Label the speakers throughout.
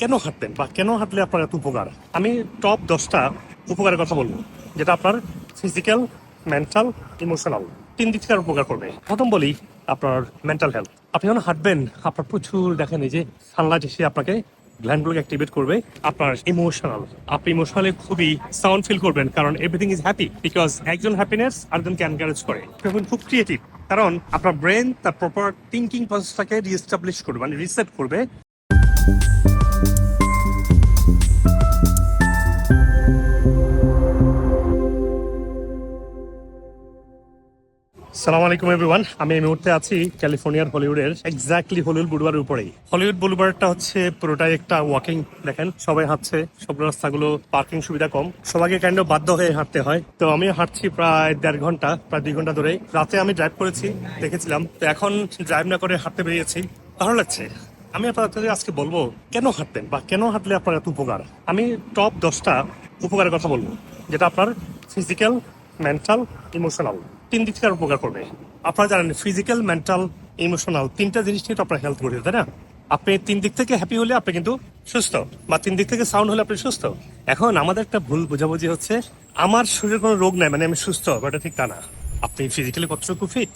Speaker 1: কেন হাঁটবেন বা কেন হাঁটলে আপনার এত উপকার? আমি টপ দশটা উপকারের কথা বলব, যেটা আপনার ফিজিক্যাল মেন্টাল ইমোশনাল তিন দিক থেকে উপকার করবে। প্রথম বলি আপনার মেন্টাল হেলথ আপনি যখন হাঁটবেন, আপনার প্রচুর দেখেন এই যে সানলাইট এসে আপনাকে গ্ল্যান্ডগুলোকে অ্যাক্টিভেট করবে, আপনার ইমোশনাল আপনি ইমোশনালি খুবই সাউন্ড ফিল করবেন, কারণ এভরিথিং ইজ হ্যাপি বিকজ একজন হ্যাপিনেস আরেকজনকে এনকারেজ করে। তখন খুব ক্রিয়েটিভ কারণ আপনার ব্রেন তার প্রপার থিঙ্কিং প্রসেসটাকে রিএস্টাবলিশ করবে মানে রিসেট করবে সালাম আলাইকুম এভরিওয়ান আমি এই মুহূর্তে আছি ক্যালিফোর্নিয়ার হলিউডের এক্স্যাক্টলি হলিউড বুলবারের উপরেই। হলিউড বুলবারটা হচ্ছে পুরোটাই একটা ওয়াকিং দেখেন, সবাই হাঁটছে, সব রাস্তাগুলো পার্কিং সুবিধা কম। সবাইকে কাইন্ড বাধ্য হয়ে হাঁটতে হয়। তো আমি হাঁটছি প্রায় দেড় ঘণ্টা, প্রায় দুই ঘণ্টা ধরে রাতে আমি ড্রাইভ করেছি, দেখেছিলাম। তো এখন ড্রাইভ না করে হাঁটতে বেরিয়েছি। ভালো লাগছে। আমি আপনাদের আজকে বলব, কেন হাঁটতেন বা কেন হাঁটলে আপনার এত উপকার? আমি টপ দশটা উপকারের কথা বলব, যেটা আপনার ফিজিক্যাল মেন্টাল ইমোশনাল তিন দিক থেকে উপকার করবে। আপনারা জানেন ফিজিক্যাল মেন্টাল ইমোশনাল তিনটা জিনিস নিয়ে তো আপনার হেলথ গড়ে তাই না? আপনি তিন দিক থেকে হ্যাপি হলে আপনি কিন্তু সুস্থ, বা তিন দিক থেকে সাউন্ড হলে আপনি সুস্থ। এখন আমাদের একটা ভুল বোঝাবুঝি হচ্ছে, আমার শরীরে কোনো রোগ নাই মানে আমি সুস্থ এটা ঠিক তা না। আপনি ফিজিক্যালি কতটুকু ফিট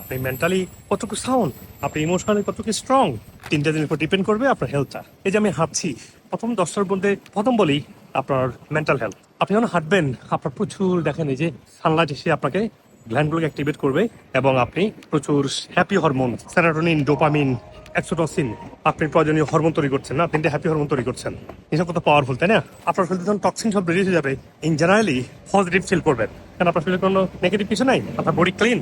Speaker 1: আপনি মেন্টালি কতটুকু সাউন্ড আপনি ইমোশনালি কতটুকু স্ট্রং তিনটা দিনের উপর ডিপেন্ড করবে আপনার হেলথটা এই যে আমি হাঁটছি, প্রথম দশটার মধ্যে প্রথম বলি আপনার মেন্টাল হেলথ আপনি যখন হাঁটবেন, আপনার প্রচুর দেখেন এই যে সানলাইট এসে আপনাকে গ্ল্যান্ডগুলোকে অ্যাক্টিভেট করবে এবং আপনি প্রচুর happy hormone serotonin dopamine oxytocin আপনি প্রয়োজনীয় হরমোন তৈরি করছেন না তিনটে হ্যাপি হরমোন তৈরি করছেন। এসব কত পাওয়ারফুল তাই না? আপনার শরীরে যখন টক্সিন সব বেরিয়ে যাবে ইন জেনারেলি পজিটিভ ফিল করবেন। কারণ আপনার শরীরে কোনো নেগেটিভ কিছু নাই, আপনার বডি ক্লিন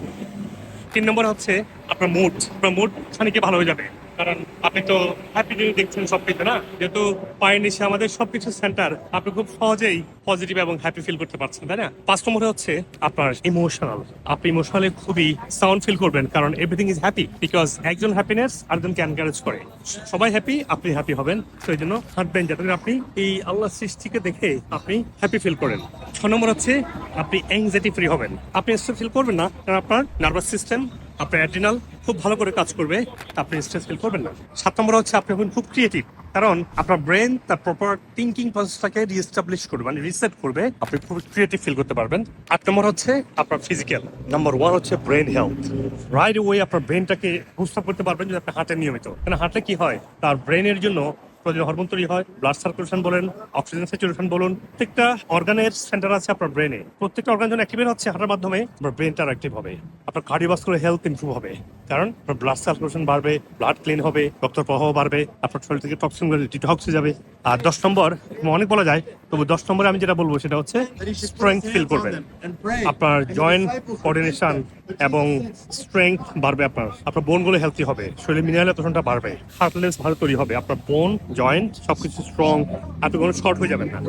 Speaker 1: তিন নম্বর হচ্ছে আপনার মুড আপনার মুড খানিকে ভালো হয়ে যাবে। কারণ আপনি তো হ্যাপি নিউজ দেখছেন সবকিছু, না? যেহেতু পায়ের নিচে আমাদের সবকিছু সেন্টার আপনি খুব সহজেই পজিটিভ এবং হ্যাপি ফিল করতে পারছেন, তাই না? পাঁচ নম্বরে হচ্ছে আপনার ইমোশনাল আপনি ইমোশনালি খুবই সাউন্ড ফিল করবেন, কারণ এভরিথিং ইজ হ্যাপি বিকজ একজন হ্যাপিনেস আরেকজনকে এনকারেজ করে। সবাই হ্যাপি আপনি হ্যাপি হবেন। এই জন্য হাঁটবেন যাতে আপনি এই আল্লাহ সৃষ্টিকে দেখে আপনি হ্যাপি ফিল করেন। ছ নম্বর হচ্ছে আপনি অ্যাংজাইটি ফ্রি হবেন। আপনি ফিল করবেন না, কারণ আপনার নার্ভাস সিস্টেম আপনার অ্যাড্রিনাল খুব ভালো করে কাজ করবে আপনি স্ট্রেস ফিল করবেন না। সাত নম্বর হচ্ছে আপনি এখন খুব ক্রিয়েটিভ কারণ আপনার ব্রেন তার প্রপার থিঙ্কিং প্রসেসটাকে রিএস্টাবলিশ করবে মানে রিসেট করবে, আপনি খুব ক্রিয়েটিভ ফিল করতে পারবেন। আট নম্বর হচ্ছে আপনার ফিজিক্যাল নাম্বার ওয়ান হচ্ছে ব্রেন হেলথ রাইট ওয়ে আপনার ব্রেনটাকে বুস্ট করতে পারবেন যদি আপনি হাঁটেন নিয়মিত। কারণ হাঁটলে কি হয়? তার ব্রেনের জন্য প্রয়োজনীয় হরমোন তৈরি হয় ব্লাড সার্কুলেশন বলেন অক্সিজেন স্যাচুরেশন বলুন, প্রত্যেকটা অর্গানের সেন্টার আছে আপনার ব্রেনে প্রত্যেকটা অর্গান যখন অ্যাক্টিভেট হচ্ছে হাঁটার মাধ্যমে, আপনার ব্রেনটা অ্যাক্টিভ হবে। আপনার কার্ডিওভাস্কুলার হেলথ ইম্প্রুভ হবে। কারণ আপনার ব্লাড সার্কুলেশন বাড়বে ব্লাড ক্লিন হবে রক্ত প্রবাহ বাড়বে, আপনার শরীর থেকে টক্সিন ডিটক্স হয়ে যাবে। আর দশ নম্বর অনেক বলা যায় তবু দশ নম্বরে আমি যেটা বলব সেটা হচ্ছে স্ট্রেংথ ফিল করবেন। আপনার জয়েন্ট কোঅর্ডিনেশন এবং স্ট্রেংথ বাড়বে আপনার। আপনার বোনগুলো হেলথি হবে, শরীরে মিনারেল তোষণটা বাড়বে হার্টলেস ভালো তৈরি হবে। আপনার বোন জয়েন্ট সবকিছু স্ট্রং আপনি কোনো শর্ট হয়ে যাবেন না।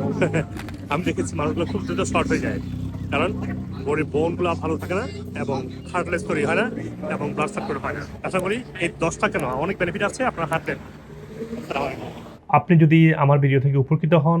Speaker 1: আমি দেখেছি মানুষগুলো খুব দ্রুত শর্ট হয়ে যায়। কারণ বডির বোনগুলো ভালো থাকে না এবং হার্টলেস তৈরি হয় না এবং ব্লাড সার্কুলেট হয় না। আশা করি এই দশটা কেন? অনেক বেনিফিট আছে আপনার হার্টের
Speaker 2: আপনি যদি আমার ভিডিও থেকে উপকৃত হন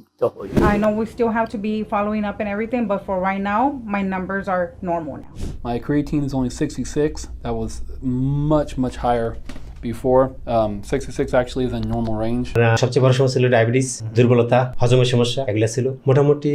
Speaker 3: মুক্ত হই
Speaker 4: I know we still have to be following up and everything, but for right now, my numbers are normal now.
Speaker 5: My creatine is only 66. That was much, much higher before. Um, 66 actually is in normal range.
Speaker 6: আর সবচেয়ে বড় সমস্যা ছিল diabetes দুর্বলতা হজমের সমস্যা এগুলো ছিল মোটামুটি